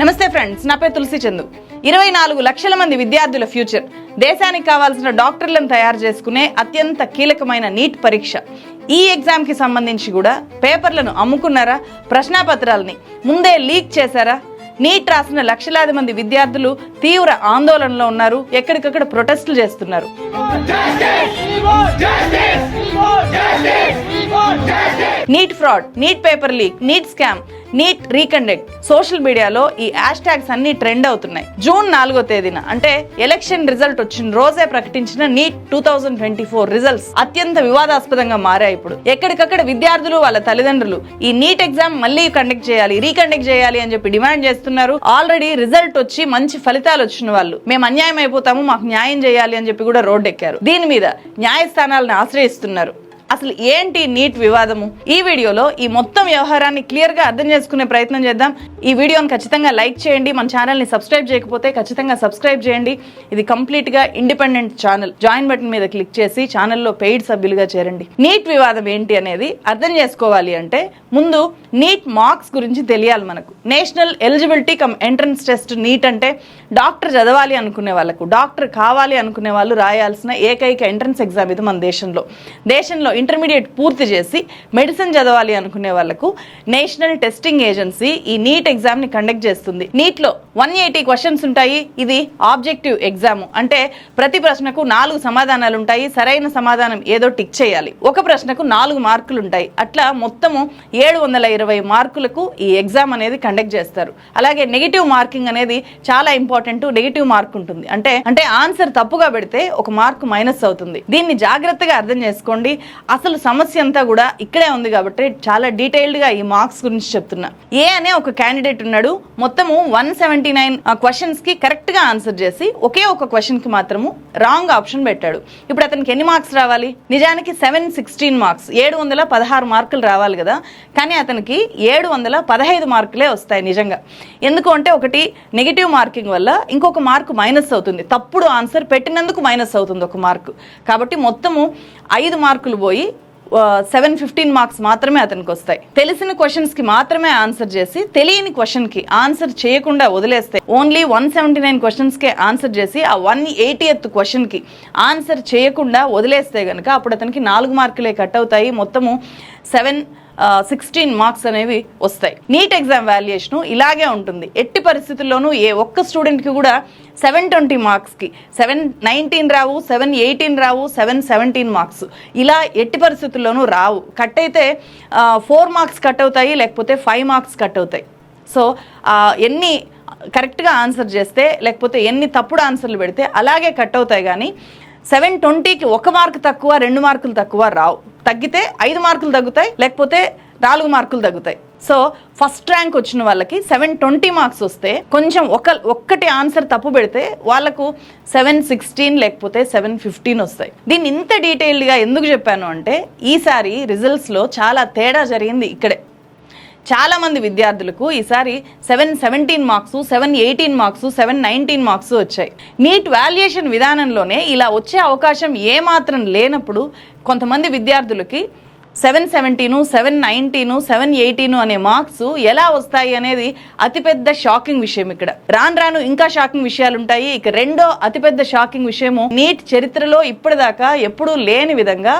నమస్తే ఫ్రెండ్స్ నా పేరు తులసి చందు. ఇరవై నాలుగు లక్షల మంది విద్యార్థుల ఫ్యూచర్. దేశానికి కావాల్సిన డాక్టర్లను తయారు చేసుకునే అత్యంత కీలకమైన నీట్ పరీక్ష. ఈ ఎగ్జామ్కి సంబంధించి కూడా పేపర్లను అమ్ముకున్నారా? ప్రశ్నాపత్రాలని ముందే లీక్ చేశారా? నీట్ రాసిన లక్షలాది మంది విద్యార్థులు తీవ్ర ఆందోళనలో ఉన్నారు. ఎక్కడికక్కడ ప్రొటెస్టులు చేస్తున్నారు. NEET fraud NEET paper leak NEET scam NEET reconduct social మీడియాలో ఈ హ్యాష్ ట్యాగ్స్ అన్ని ట్రెండ్ అవుతున్నాయి. జూన్ నాలుగో తేదీన అంటే ఎలక్షన్ రిజల్ట్ వచ్చిన రోజే ప్రకటించిన NEET two thousand twenty four results అత్యంత వివాదాస్పదంగా మారాయి ఇప్పుడు. ఎక్కడికక్కడ విద్యార్థులు వాళ్ళ తల్లిదండ్రులు ఈ నీట్ ఎగ్జామ్ మళ్ళీ కండక్ట్ చేయాలి రీకండక్ట్ చేయాలి అని చెప్పి డిమాండ్ చేస్తున్నారు. ఆల్రెడీ రిజల్ట్ వచ్చి మంచి ఫలితాలు వచ్చిన వాళ్ళు. మేము అన్యాయం అయిపోతాము మాకు న్యాయం చేయాలి అని చెప్పి కూడా రోడ్డెక్కారు. దీని మీద న్యాయస్థానాలను ఆశ్రయిస్తున్నారు. అసలు ఏంటి నీట్ వివాదము? ఈ వీడియోలో ఈ మొత్తం వ్యవహారాన్ని క్లియర్గా అర్థం చేసుకునే ప్రయత్నం చేద్దాం. ఈ వీడియోని ఖచ్చితంగా లైక్ చేయండి మన ఛానల్ని సబ్స్క్రైబ్ చేయకపోతే ఖచ్చితంగా సబ్స్క్రైబ్ చేయండి. ఇది కంప్లీట్గా ఇండిపెండెంట్ ఛానల్. జాయిన్ బటన్ మీద క్లిక్ చేసి ఛానల్లో పెయిడ్ సభ్యులుగా చేరండి. నీట్ వివాదం ఏంటి అనేది అర్థం చేసుకోవాలి అంటే ముందు నీట్ మార్క్స్ గురించి తెలియాలి మనకు. National eligibility cum entrance test NEET అంటే డాక్టర్ చదవాలి అనుకునే వాళ్ళకు డాక్టర్ కావాలి అనుకునే వాళ్ళు రాయాల్సిన ఏకైక ఎంట్రన్స్ ఎగ్జామ్ ఇది మన దేశంలో. దేశంలో ఇంటర్మీడియట్ పూర్తి చేసి మెడిసిన్ చదవాలి అనుకునే వాళ్ళకు నేషనల్ టెస్టింగ్ ఏజెన్సీ ఈ నీట్ ఎగ్జామ్ని కండక్ట్ చేస్తుంది. నీట్లో వన్ ఎయిటీ క్వశ్చన్స్ ఉంటాయి. ఇది ఆబ్జెక్టివ్ ఎగ్జామ్. అంటే ప్రతి ప్రశ్నకు నాలుగు సమాధానాలు ఉంటాయి. సరైన సమాధానం ఏదో టిక్ చేయాలి. ఒక ప్రశ్నకు నాలుగు మార్కులు ఉంటాయి. అట్లా మొత్తము ఏడు వందల ఇరవై మార్కులకు ఈ ఎగ్జామ్ అనేది కండక్ట్ చేస్తారు. అలాగే నెగిటివ్ మార్కింగ్ అనేది చాలా ఇంపార్టెంట్. నెగిటివ్ మార్క్ ఉంటుంది. అంటే అంటే ఆన్సర్ తప్పుగా పెడితే ఒక మార్క్ మైనస్ అవుతుంది. దీన్ని జాగ్రత్తగా అర్థం చేసుకోండి. అసలు సమస్య అంతా కూడా ఇక్కడే ఉంది కాబట్టి చాలా డీటెయిల్డ్గా ఈ మార్క్స్ గురించి చెప్తున్నా. ఏ అనే ఒక క్యాండిడేట్ ఉన్నాడు మొత్తము వన్ సెవెంటీ నైన్ క్వశ్చన్స్కి కరెక్ట్గా ఆన్సర్ చేసి ఒకే ఒక క్వశ్చన్కి మాత్రము రాంగ్ ఆప్షన్ పెట్టాడు. ఇప్పుడు అతనికి ఎన్ని మార్క్స్ రావాలి? నిజానికి సెవెన్ సిక్స్టీన్ మార్క్స్ ఏడు వందల పదహారు మార్కులు రావాలి కదా. కానీ అతనికి ఏడు వందల పదహైదు మార్కులే వస్తాయి నిజంగా. ఎందుకు అంటే ఒకటి నెగిటివ్ మార్కింగ్ వల్ల ఇంకొక మార్కు మైనస్ అవుతుంది. తప్పుడు ఆన్సర్ పెట్టినందుకు మైనస్ అవుతుంది ఒక మార్కు కాబట్టి మొత్తము ఐదు మార్కులు పోయి సెవెన్ ఫిఫ్టీన్ మార్క్స్ మాత్రమే అతనికి వస్తాయి. తెలిసిన క్వశ్చన్స్కి మాత్రమే ఆన్సర్ చేసి తెలియని క్వశ్చన్కి ఆన్సర్ చేయకుండా వదిలేస్తే ఓన్లీ వన్ సెవెంటీ నైన్ క్వశ్చన్స్కే ఆన్సర్ చేసి ఆ వన్ ఎయిటీ ఎత్ క్వశ్చన్కి ఆన్సర్ చేయకుండా వదిలేస్తే కనుక అప్పుడు అతనికి నాలుగు మార్కులే కట్ అవుతాయి. మొత్తము సెవెన్ సిక్స్టీన్ మార్క్స్ అనేవి వస్తాయి. నీట్ ఎగ్జామ్ వాల్యుయేషను ఇలాగే ఉంటుంది. ఎట్టి పరిస్థితుల్లోనూ ఏ ఒక్క స్టూడెంట్కి కూడా సెవెన్ ట్వంటీ మార్క్స్కి సెవెన్ నైన్టీన్ రావు సెవెన్ ఎయిటీన్ రావు సెవెన్ సెవెంటీన్ మార్క్స్ ఇలా ఎట్టి పరిస్థితుల్లోనూ రావు. కట్ అయితే ఫోర్ మార్క్స్ కట్ అవుతాయి లేకపోతే ఫైవ్ మార్క్స్ కట్ అవుతాయి. సో ఎన్ని కరెక్ట్గా ఆన్సర్ చేస్తే లేకపోతే ఎన్ని తప్పుడు ఆన్సర్లు పెడితే అలాగే కట్ అవుతాయి కానీ సెవెన్ ట్వంటీకి ఒక మార్క్ తక్కువ రెండు మార్కులు తక్కువ రావు. తగ్గితే ఐదు మార్కులు తగ్గుతాయి లేకపోతే నాలుగు మార్కులు తగ్గుతాయి. సో ఫస్ట్ ర్యాంక్ వచ్చిన వాళ్ళకి సెవెన్ ట్వంటీ మార్క్స్ వస్తే కొంచెం ఒక ఒక్కటి ఆన్సర్ తప్పు పెడితే వాళ్ళకు సెవెన్ సిక్స్టీన్ లేకపోతే సెవెన్ ఫిఫ్టీన్ వస్తాయి. దీన్ని ఇంత డీటెయిల్డ్గా ఎందుకు చెప్పాను అంటే ఈసారి రిజల్ట్స్లో చాలా తేడా జరిగింది ఇక్కడే. చాలా మంది విద్యార్థులకు ఈసారి seven seventeen marks seven eighteen marks seven nineteen marks వచ్చాయి. నీట్ వాల్యుయేషన్ విధానంలోనే ఇలా వచ్చే అవకాశం ఏమాత్రం లేనప్పుడు కొంతమంది విద్యార్థులకి seven seventeen seven nineteen seven eighteen అనే మార్క్స్ ఎలా వస్తాయి అనేది అతిపెద్ద షాకింగ్ విషయం ఇక్కడ. రాను రాను ఇంకా షాకింగ్ విషయాలు ఉంటాయి ఇక రెండో అతిపెద్ద షాకింగ్ విషయము నీట్ చరిత్రలో ఇప్పటిదాకా ఎప్పుడూ లేని విధంగా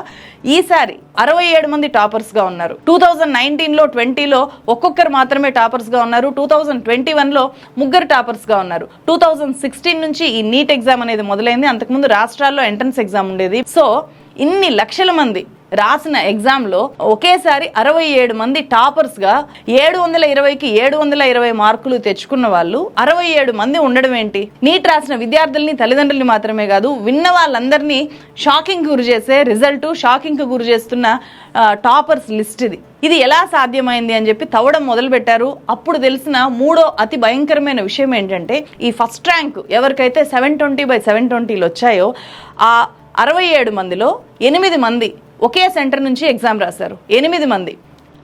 ఈసారి అరవై ఏడు మంది టాపర్స్గా ఉన్నారు. టూ థౌజండ్ నైన్టీన్లో ట్వంటీలో ఒక్కొక్కరు మాత్రమే టాపర్స్గా ఉన్నారు. టూ థౌజండ్ ట్వంటీ వన్లో ముగ్గురు టాపర్స్గా ఉన్నారు. టూ థౌజండ్ సిక్స్టీన్ నుంచి ఈ నీట్ ఎగ్జామ్ అనేది మొదలైంది. అంతకుముందు రాష్ట్రాల్లో ఎంట్రన్స్ ఎగ్జామ్ ఉండేది. సో ఇన్ని లక్షల మంది రాసిన ఎగ్జామ్లో ఒకేసారి అరవై ఏడు మంది టాపర్స్గా ఏడు వందల ఇరవైకి ఏడు వందల ఇరవై మార్కులు తెచ్చుకున్న వాళ్ళు అరవై ఏడు మంది ఉండడం ఏంటి? నీట్ రాసిన విద్యార్థుల్ని తల్లిదండ్రుల్ని మాత్రమే కాదు విన్న వాళ్ళందరినీ షాకింగ్ గురి చేసే రిజల్ట్ షాకింగ్ గురి చేస్తున్న టాపర్స్ లిస్ట్ ఇది. ఇది ఎలా సాధ్యమైంది అని చెప్పి తవ్వడం మొదలుపెట్టారు. అప్పుడు తెలిసిన మూడో అతి భయంకరమైన విషయం ఏంటంటే ఈ ఫస్ట్ ర్యాంక్ ఎవరికైతే సెవెన్ ట్వంటీ బై సెవెన్ ట్వంటీలు వచ్చాయో ఆ అరవై ఏడు మందిలో ఎనిమిది మంది ఒకే సెంటర్ నుంచి ఎగ్జామ్ రాశారు. ఎనిమిది మంది.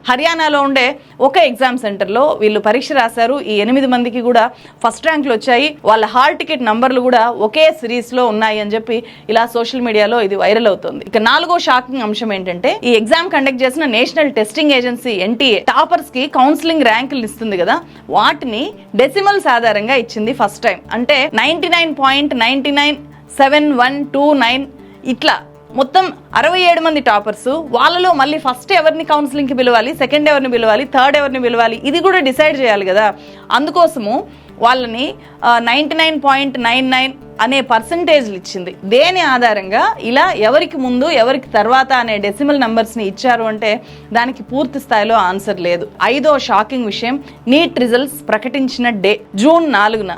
హర్యానాలో ఉండే ఒక ఎగ్జామ్ సెంటర్లో వీళ్ళు పరీక్ష రాశారు. ఈ ఎనిమిది మందికి కూడా ఫస్ట్ ర్యాంకులు వచ్చాయి. వాళ్ళ హాల్ టికెట్ నంబర్లు కూడా ఒకే సిరీస్లో ఉన్నాయి అని చెప్పి ఇలా సోషల్ మీడియాలో ఇది వైరల్ అవుతుంది. ఇక నాలుగో షాకింగ్ అంశం ఏంటంటే ఈ ఎగ్జామ్ కండక్ట్ చేసిన నేషనల్ టెస్టింగ్ ఏజెన్సీ ఎన్టీఏ టాపర్స్కి కౌన్సిలింగ్ ర్యాంకులు ఇస్తుంది కదా వాటిని డెసిమల్స్ ఆధారంగా ఇచ్చింది ఫస్ట్ టైం. అంటే ninety nine point ninety nine seven one two nine ఇట్లా మొత్తం అరవై ఏడు మంది టాపర్స్. వాళ్ళలో మళ్ళీ ఫస్ట్ ఎవరిని కౌన్సిలింగ్కి పిలవాలి సెకండ్ ఎవరిని పిలవాలి థర్డ్ ఎవరిని పిలవాలి ఇది కూడా డిసైడ్ చేయాలి కదా. అందుకోసము వాళ్ళని ninety nine point nine nine అనే పర్సంటేజ్లు ఇచ్చింది. దేని ఆధారంగా? ఇలా ఎవరికి ముందు ఎవరికి తర్వాత అనే డెసిమల్ నెంబర్స్ని ఇచ్చారు అంటే దానికి పూర్తి స్థాయిలో ఆన్సర్ లేదు. ఐదో షాకింగ్ విషయం నీట్ రిజల్ట్స్ ప్రకటించిన డే జూన్ నాలుగున.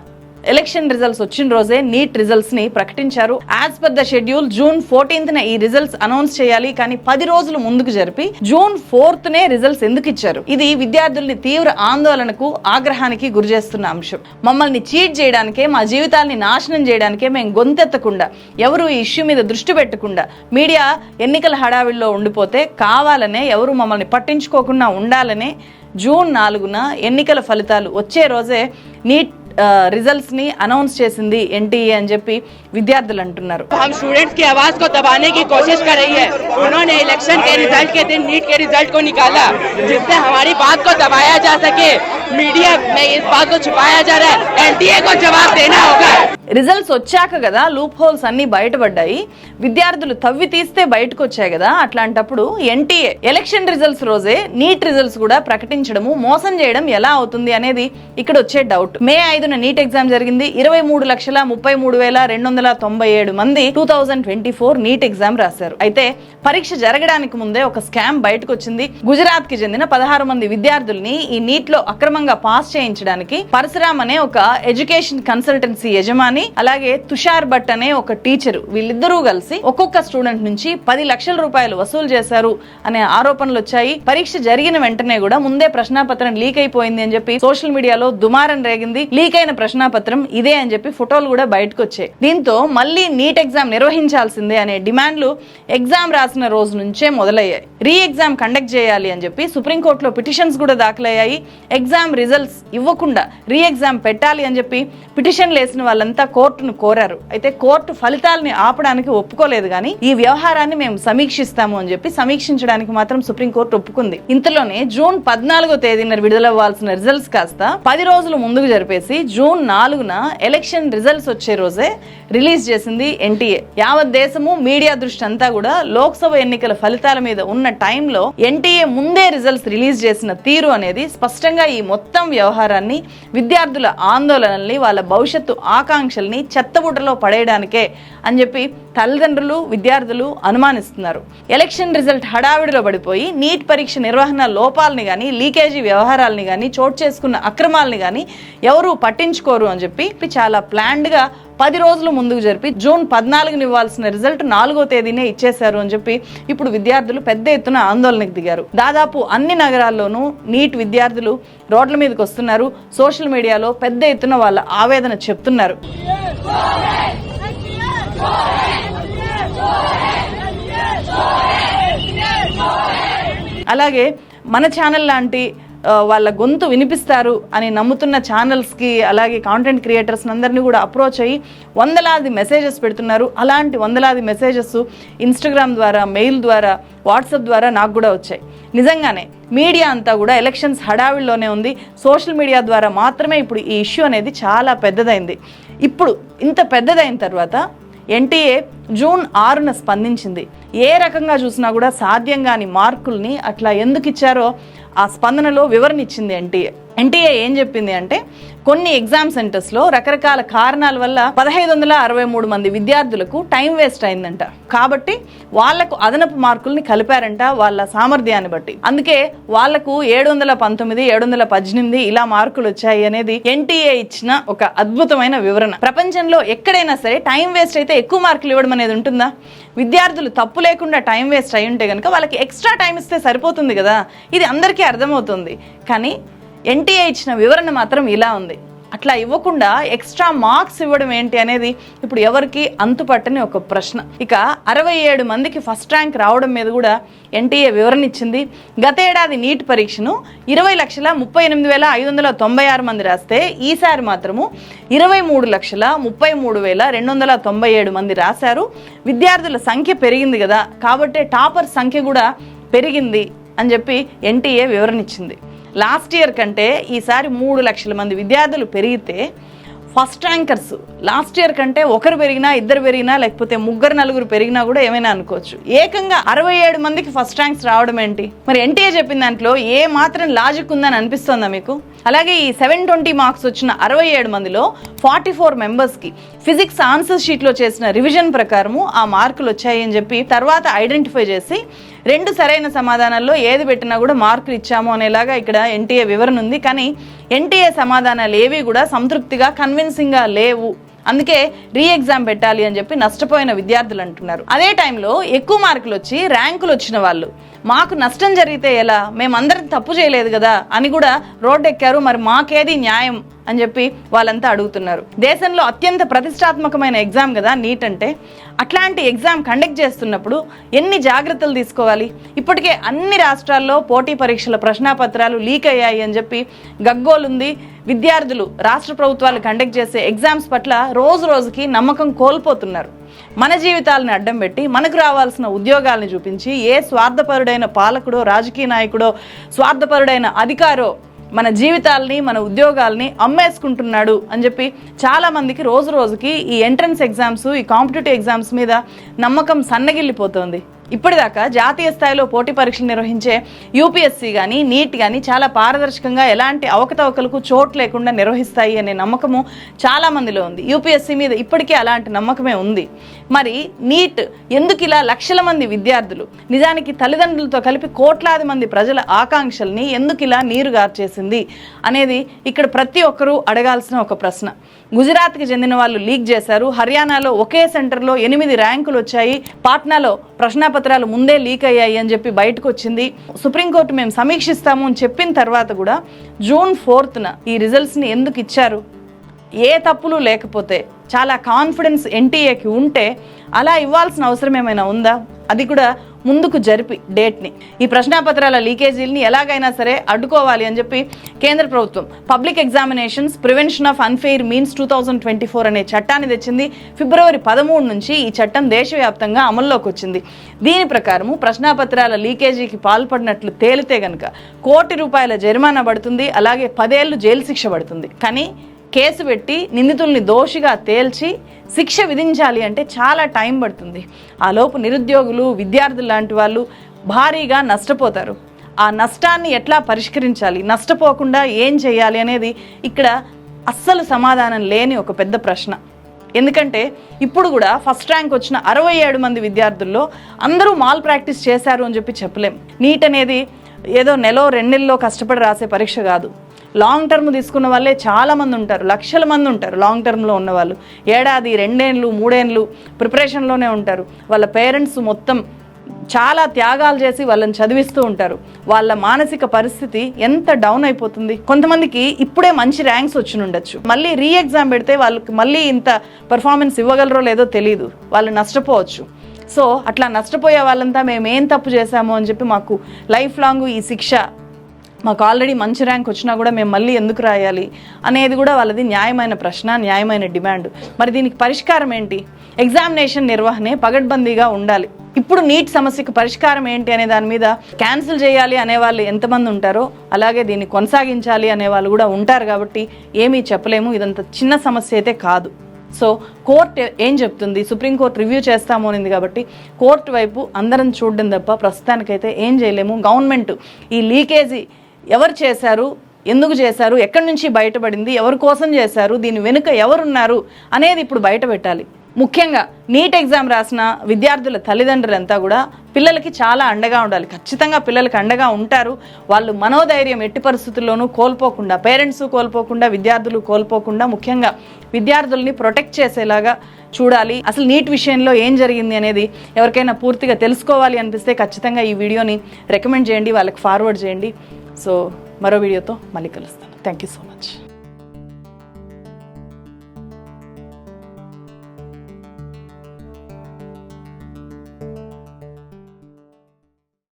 ఎలక్షన్ రిజల్ట్స్ వచ్చిన రోజే నీట్ రిజల్ట్స్ని ప్రకటించారు. As per the schedule June fourteenth న ఈ రిజల్ట్స్ అనౌన్స్ చేయాలి. కానీ పది రోజులు ముందుకు జరిపి జూన్ ఫోర్త్ నే రిజల్ట్స్ ఎందుకు ఇచ్చారు? ఇది విద్యార్థుల్ని తీవ్ర ఆందోళనకు ఆగ్రహానికి గురి చేస్తున్న అంశం. మమ్మల్ని చీట్ చేయడానికే మా జీవితాల్ని నాశనం చేయడానికే మేము గొంతెత్తకుండా ఎవరు ఈ ఇష్యూ మీద దృష్టి పెట్టకుండా మీడియా ఎన్నికల హడావిడిలో ఉండిపోతే కావాలనే ఎవరు మమ్మల్ని పట్టించుకోకుండా ఉండాలనే జూన్ నాలుగున ఎన్నికల ఫలితాలు వచ్చే రోజే నీట్ రిజల్ట్స్ ని అనౌన్స్ చేసింది ఎన్టీఏ అని చెప్పి విద్యార్థులు అంటున్నారు हम स्टूडेंट्स की आवाज को दबाने की कोशिश कर रही है उन्होंने इलेक्शन के रिजल्ट के दिन नीट के रिजल्ट को निकाला जिससे हमारी बात को दबाया जा सके मीडिया में इस बात को छुपाया जा रहा है एनडीए को जवाब देना होगा రిజల్ట్స్ వచ్చాక కదా లూప్ హోల్స్ అన్ని బయటపడ్డాయి. విద్యార్థులు తవ్వి తీస్తే బయటకు వచ్చాయి కదా అట్లాంటప్పుడు ఎన్టీఏ ఎలక్షన్ రిజల్ట్స్ రోజే నీట్ రిజల్ట్స్ కూడా ప్రకటించడము మోసం చేయడం ఎలా అవుతుంది అనేది ఇక్కడ వచ్చే డౌట్. మే ఐదున నీట్ ఎగ్జామ్ జరిగింది. ఇరవై మూడు లక్షల ముప్పై మూడు వేల రెండు వందల తొంభై ఏడు మంది two thousand twenty four NEET exam రాశారు. అయితే పరీక్ష జరగడానికి ముందే ఒక స్కామ్ బయటకు వచ్చింది గుజరాత్కి చెందిన పదహారు మంది విద్యార్థుల్ని ఈ నీట్లో అక్రమంగా పాస్ చేయించడానికి పరశురామ్ అనే ఒక ఎడ్యుకేషన్ కన్సల్టెన్సీ యజమాని అలాగే తుషార్ భట్ అనే ఒక టీచర్ వీళ్ళిద్దరూ కలిసి ఒక్కొక్క స్టూడెంట్ నుంచి పది లక్షల రూపాయలు వసూలు చేశారు అనే ఆరోపణలు వచ్చాయి. పరీక్ష జరిగిన వెంటనే కూడా ముందే ప్రశ్నాపత్రం లీక్ అయిపోయింది అని చెప్పి సోషల్ మీడియాలో దుమారం రేగింది. లీక్ అయిన ప్రశ్నాపత్రం ఇదే అని చెప్పి ఫోటోలు కూడా బయటకు వచ్చాయి. దీంతో మళ్ళీ నీట్ ఎగ్జామ్ నిర్వహించాల్సిందే అనే డిమాండ్లు ఎగ్జామ్ రాసిన రోజు నుంచే మొదలయ్యాయి. రీ ఎగ్జామ్ కండక్ట్ చేయాలి అని చెప్పి సుప్రీంకోర్టులో పిటిషన్స్ కూడా దాఖలయ్యాయి. ఎగ్జామ్ రిజల్ట్స్ ఇవ్వకుండా రీ ఎగ్జామ్ పెట్టాలి అని చెప్పి పిటిషన్లు వేసిన వాళ్ళంతా కోర్టును కోరారు. అయితే కోర్టు ఫలితాలని ఆపడానికి ఒప్పుకోలేదు కానీ ఈ వ్యవహారాన్ని మేము సమీక్షిస్తాము అని చెప్పి సమీక్షించడానికి మాత్రం సుప్రీంకోర్టు ఒప్పుకుంది. ఇంతలోనే జూన్ పద్నాలుగో తేదీన విడుదలవ్వాల్సిన రిజల్ట్స్ కాస్త పది రోజులు ముందుకు జరిపేసి జూన్ నాలుగున ఎలక్షన్ రిజల్ట్స్ వచ్చే రోజే రిలీజ్ చేసింది ఎన్టీఏ. యావత్ దేశము మీడియా దృష్టి అంతా కూడా లోక్సభ ఎన్నికల ఫలితాల మీద ఉన్న టైంలో ఎన్టీఏ ముందే రిజల్ట్స్ రిలీజ్ చేసిన తీరు అనేది స్పష్టంగా ఈ మొత్తం వ్యవహారాన్ని విద్యార్థుల ఆందోళనల్ని వాళ్ళ భవిష్యత్తు ఆకాంక్ష పరీక్షల్ని చెత్తబుట్టలో పడేయడానికే అని చెప్పి తల్లిదండ్రులు విద్యార్థులు అనుమానిస్తున్నారు. ఎలక్షన్ రిజల్ట్ హడావిడిలో పడిపోయి నీట్ పరీక్ష నిర్వహణ లోపాలని కానీ లీకేజీ వ్యవహారాలని కానీ చోటు చేసుకున్న అక్రమాలని కానీ ఎవరూ పట్టించుకోరు అని చెప్పి చాలా ప్లాన్డ్గా పది రోజులు ముందుకు జరిపి జూన్ పద్నాలుగుని ఇవ్వాల్సిన రిజల్ట్ నాలుగో తేదీనే ఇచ్చేశారు అని చెప్పి ఇప్పుడు విద్యార్థులు పెద్ద ఎత్తున ఆందోళనకు దిగారు. దాదాపు అన్ని నగరాల్లోనూ నీట్ విద్యార్థులు రోడ్ల మీదకి వస్తున్నారు. సోషల్ మీడియాలో పెద్ద ఎత్తున వాళ్ళ ఆవేదన చెప్తున్నారు. అలాగే మన ఛానల్ లాంటి వాళ్ళ గొంతు వినిపిస్తారు అని నమ్ముతున్న ఛానల్స్కి అలాగే కాంటెంట్ క్రియేటర్స్ అందరినీ కూడా అప్రోచ్ అయ్యి వందలాది మెసేజెస్ పెడుతున్నారు. అలాంటి వందలాది మెసేజెస్ ఇన్స్టాగ్రామ్ ద్వారా మెయిల్ ద్వారా వాట్సాప్ ద్వారా నాకు కూడా వచ్చాయి. నిజంగానే మీడియా అంతా కూడా ఎలక్షన్స్ హడావిడిలోనే ఉంది. సోషల్ మీడియా ద్వారా మాత్రమే ఇప్పుడు ఈ ఇష్యూ అనేది చాలా పెద్దదైంది. ఇప్పుడు ఇంత పెద్దదైన తర్వాత ఎన్టీఏ జూన్ ఆరున స్పందించింది. ఏ రకంగా చూసినా కూడా సాధ్యం కాని మార్కుల్ని అట్లా ఎందుకు ఇచ్చారో ఆ స్పందనలో వివరణ ఇచ్చింది ఎన్టీఏ ఎన్టీఏ ఏం చెప్పింది అంటే కొన్ని ఎగ్జామ్ సెంటర్స్లో రకరకాల కారణాల వల్ల పదహైదు వందల అరవై మూడు మంది విద్యార్థులకు టైం వేస్ట్ అయిందంట. కాబట్టి వాళ్ళకు అదనపు మార్కుల్ని కలిపారంట వాళ్ళ సామర్థ్యాన్ని బట్టి. అందుకే వాళ్ళకు ఏడు వందల పంతొమ్మిది ఏడు వందల పద్దెనిమిది ఇలా మార్కులు వచ్చాయి అనేది ఎన్టీఏ ఇచ్చిన ఒక అద్భుతమైన వివరణ. ప్రపంచంలో ఎక్కడైనా సరే టైం వేస్ట్ అయితే ఎక్కువ మార్కులు ఇవ్వడం అనేది ఉంటుందా? విద్యార్థులు తప్పు లేకుండా టైం వేస్ట్ అయి ఉంటే కనుక వాళ్ళకి ఎక్స్ట్రా టైం ఇస్తే సరిపోతుంది కదా? ఇది అందరికీ అర్థమవుతుంది. కానీ ఎన్టీఏ ఇచ్చిన వివరణ మాత్రం ఇలా ఉంది. అట్లా ఇవ్వకుండా ఎక్స్ట్రా మార్క్స్ ఇవ్వడం ఏంటి అనేది ఇప్పుడు ఎవరికి అంతుపట్టని ఒక ప్రశ్న. ఇక అరవై ఏడు మందికి ఫస్ట్ ర్యాంక్ రావడం మీద కూడా ఎన్టీఏ వివరణ ఇచ్చింది. గతేడాది నీట్ పరీక్షను ఇరవై లక్షల ముప్పై ఎనిమిది వేల ఐదు వందల తొంభై ఆరు మంది రాస్తే ఈసారి మాత్రము ఇరవై మూడు లక్షల ముప్పై మూడు వేల రెండు వందల తొంభై ఏడు మంది రాశారు. విద్యార్థుల సంఖ్య పెరిగింది కదా. కాబట్టే టాపర్ సంఖ్య కూడా పెరిగింది అని చెప్పి ఎన్టీఏ వివరణ ఇచ్చింది. లాస్ట్ ఇయర్ కంటే ఈసారి మూడు లక్షల మంది విద్యార్థులు పెరిగితే ఫస్ట్ ర్యాంకర్స్. లాస్ట్ ఇయర్ కంటే ఒకరు పెరిగినా ఇద్దరు పెరిగినా లేకపోతే ముగ్గురు నలుగురు పెరిగినా కూడా ఏమైనా అనుకోవచ్చు. ఏకంగా అరవై ఏడు మందికి ఫస్ట్ ర్యాంక్స్ రావడం ఏంటి మరి ఎన్టీఏ చెప్పిన దాంట్లో ఏ మాత్రం లాజిక్ ఉందని అనిపిస్తుందా మీకు? అలాగే ఈ సెవెన్ ట్వంటీ మార్క్స్ వచ్చిన అరవై ఏడు మందిలో ఫార్టీ ఫోర్ మెంబర్స్కి ఫిజిక్స్ ఆన్సర్ షీట్లో చేసిన రివిజన్ ప్రకారము ఆ మార్కులు వచ్చాయని చెప్పి తర్వాత ఐడెంటిఫై చేసి రెండు సరైన సమాధానాల్లో ఏది పెట్టినా కూడా మార్కులు ఇచ్చాము అనేలాగా ఇక్కడ ఎన్టీఏ వివరణ ఉంది. కానీ ఎన్టీఏ సమాధానాలు ఏవి కూడా సంతృప్తిగా కన్విన్సింగ్గా లేవు. అందుకే రీ ఎగ్జామ్ పెట్టాలి అని చెప్పి నష్టపోయిన విద్యార్థులు అంటున్నారు. అదే టైంలో ఎక్కువ మార్కులు వచ్చి ర్యాంకులు వచ్చిన వాళ్ళు మాకు నష్టం జరిగితే ఎలా? మేమందరం తప్పు చేయలేదు కదా అని కూడా రోడ్డు ఎక్కారు మరి మాకేది న్యాయం అని చెప్పి వాళ్ళంతా అడుగుతున్నారు. దేశంలో అత్యంత ప్రతిష్టాత్మకమైన ఎగ్జామ్ కదా నీట్ అంటే అట్లాంటి ఎగ్జామ్ కండక్ట్ చేస్తున్నప్పుడు ఎన్ని జాగ్రత్తలు తీసుకోవాలి? ఇప్పటికే అన్ని రాష్ట్రాల్లో పోటీ పరీక్షల ప్రశ్నాపత్రాలు లీక్ అయ్యాయి అని చెప్పి గగ్గోలుంది విద్యార్థులు రాష్ట్ర ప్రభుత్వాలు కండక్ట్ చేసే ఎగ్జామ్స్ పట్ల రోజు రోజుకి నమ్మకం కోల్పోతున్నారు. మన జీవితాలను అడ్డం పెట్టి మనకు రావాల్సిన ఉద్యోగాలను చూపించి ఏ స్వార్థపరుడైన పాలకుడో రాజకీయ నాయకుడో స్వార్థపరుడైన అధికారో మన జీవితాల్ని మన ఉద్యోగాల్ని అమ్మేసుకుంటున్నాడు అని చెప్పి చాలామందికి రోజు రోజుకి ఈ ఎంట్రన్స్ ఎగ్జామ్స్ ఈ కాంపిటేటివ్ ఎగ్జామ్స్ మీద నమ్మకం సన్నగిల్లిపోతోంది. ఇప్పటిదాకా జాతీయ స్థాయిలో పోటీ పరీక్షలు నిర్వహించే యూపీఎస్సీ కానీ నీట్ కానీ చాలా పారదర్శకంగా ఎలాంటి అవకతవకలకు చోటు లేకుండా నిర్వహిస్తాయి అనే నమ్మకము చాలా మందిలో ఉంది. యూపీఎస్సీ మీద ఇప్పటికే అలాంటి నమ్మకమే ఉంది. మరి నీట్ ఎందుకు ఇలా లక్షల మంది విద్యార్థులు నిజానికి తల్లిదండ్రులతో కలిపి కోట్లాది మంది ప్రజల ఆకాంక్షల్ని ఎందుకు ఇలా నీరు గార్చేసింది అనేది ఇక్కడ ప్రతి ఒక్కరూ అడగాల్సిన ఒక ప్రశ్న. గుజరాత్కి చెందిన వాళ్ళు లీక్ చేశారు. హర్యానాలో ఒకే సెంటర్లో ఎనిమిది ర్యాంకులు వచ్చాయి పాట్నాలో పత్రాలు ముందే లీక్ అయ్యాయి అని చెప్పి బయటకు వచ్చింది సుప్రీంకోర్టు మేము సమీక్షిస్తాము అని చెప్పిన తర్వాత కూడా జూన్ ఫోర్త్న ఈ రిజల్ట్స్ని ఎందుకు ఇచ్చారు? ఏ తప్పులు లేకపోతే చాలా కాన్ఫిడెన్స్ ఎన్టీఏకి ఉంటే అలా ఇవ్వాల్సిన అవసరం ఏమైనా ఉందా? అది కూడా ముందుకు జరిపి డేట్ని ఈ ప్రశ్నాపత్రాల లీకేజీలని ఎలాగైనా సరే అడ్డుకోవాలి అని చెప్పి కేంద్ర ప్రభుత్వం public examinations prevention of unfair means two thousand twenty four అనే చట్టాన్ని తెచ్చింది. ఫిబ్రవరి పదమూడు నుంచి ఈ చట్టం దేశవ్యాప్తంగా అమల్లోకి వచ్చింది. దీని ప్రకారము ప్రశ్నాపత్రాల లీకేజీకి పాల్పడినట్లు తేలితే గనుక కోటి రూపాయల జరిమానా పడుతుంది. అలాగే పదేళ్ళు జైలు శిక్ష పడుతుంది. కానీ కేసు పెట్టి నిందితుల్ని దోషిగా తేల్చి శిక్ష విధించాలి అంటే చాలా టైం పడుతుంది. ఆ లోపు నిరుద్యోగులు విద్యార్థులు లాంటి వాళ్ళు భారీగా నష్టపోతారు. ఆ నష్టాన్ని ఎట్లా పరిష్కరించాలి? నష్టపోకుండా ఏం చేయాలి అనేది ఇక్కడ అస్సలు సమాధానం లేని ఒక పెద్ద ప్రశ్న. ఎందుకంటే ఇప్పుడు కూడా ఫస్ట్ ర్యాంక్ వచ్చిన అరవై ఏడు మంది విద్యార్థుల్లో అందరూ మాల్ ప్రాక్టీస్ చేశారు అని చెప్పి చెప్పలేం. నీట్ అనేది ఏదో నెలో రెండెల్లో కష్టపడి రాసే పరీక్ష కాదు. లాంగ్ టర్మ్ తీసుకున్న వాళ్ళే చాలామంది ఉంటారు లక్షల మంది ఉంటారు లాంగ్ టర్మ్లో ఉన్న వాళ్ళు. ఏడాది రెండేళ్ళు మూడేళ్ళు ప్రిపరేషన్లోనే ఉంటారు. వాళ్ళ పేరెంట్స్ మొత్తం చాలా త్యాగాలు చేసి వాళ్ళని చదివిస్తూ ఉంటారు. వాళ్ళ మానసిక పరిస్థితి ఎంత డౌన్ అయిపోతుంది? కొంతమందికి ఇప్పుడే మంచి ర్యాంక్స్ వచ్చి ఉండొచ్చు. మళ్ళీ రీ ఎగ్జామ్ పెడితే వాళ్ళకి మళ్ళీ ఇంత పర్ఫార్మెన్స్ ఇవ్వగలరో లేదో తెలియదు వాళ్ళు నష్టపోవచ్చు. సో అట్లా నష్టపోయే వాళ్ళంతా మేము ఏం తప్పు చేశాము అని చెప్పి మాకు లైఫ్ లాంగ్ ఈ శిక్ష మాకు ఆల్రెడీ మంచి ర్యాంక్ వచ్చినా కూడా మేము మళ్ళీ ఎందుకు రాయాలి అనేది కూడా వాళ్ళది న్యాయమైన ప్రశ్న న్యాయమైన డిమాండ్. మరి దీనికి పరిష్కారం ఏంటి? ఎగ్జామినేషన్ నిర్వహణే పగడ్బందీగా ఉండాలి. ఇప్పుడు నీట్ సమస్యకు పరిష్కారం ఏంటి అనే దాని మీద క్యాన్సిల్ చేయాలి అనే వాళ్ళు ఎంతమంది ఉంటారో అలాగే దీన్ని కొనసాగించాలి అనే వాళ్ళు కూడా ఉంటారు కాబట్టి ఏమీ చెప్పలేము. ఇదంత చిన్న సమస్య అయితే కాదు. సో కోర్టు ఏం చెప్తుంది? సుప్రీంకోర్టు రివ్యూ చేస్తాము అనింది కాబట్టి కోర్టు వైపు అందరం చూడడం తప్ప ప్రస్తుతానికైతే ఏం చేయలేము. గవర్నమెంట్ ఈ లీకేజీ ఎవరు చేశారు? ఎందుకు చేశారు? ఎక్కడి నుంచి బయటపడింది? ఎవరి కోసం చేశారు? దీని వెనుక ఎవరున్నారు? అనేది ఇప్పుడు బయట పెట్టాలి. ముఖ్యంగా నీట్ ఎగ్జామ్ రాసిన విద్యార్థుల తల్లిదండ్రులంతా కూడా పిల్లలకి చాలా అండగా ఉండాలి. ఖచ్చితంగా పిల్లలకి అండగా ఉంటారు. వాళ్ళు మనోధైర్యం ఎట్టి పరిస్థితుల్లోనూ కోల్పోకుండా పేరెంట్స్ కోల్పోకుండా విద్యార్థులు కోల్పోకుండా ముఖ్యంగా విద్యార్థుల్ని ప్రొటెక్ట్ చేసేలాగా చూడాలి. అసలు నీట్ విషయంలో ఏం జరిగింది అనేది ఎవరికైనా పూర్తిగా తెలుసుకోవాలి అనిపిస్తే ఖచ్చితంగా ఈ వీడియోని రికమెండ్ చేయండి. వాళ్ళకి ఫార్వర్డ్ చేయండి. సో మరో వీడియోతో మళ్ళీ కలుస్తాను. Thank you so much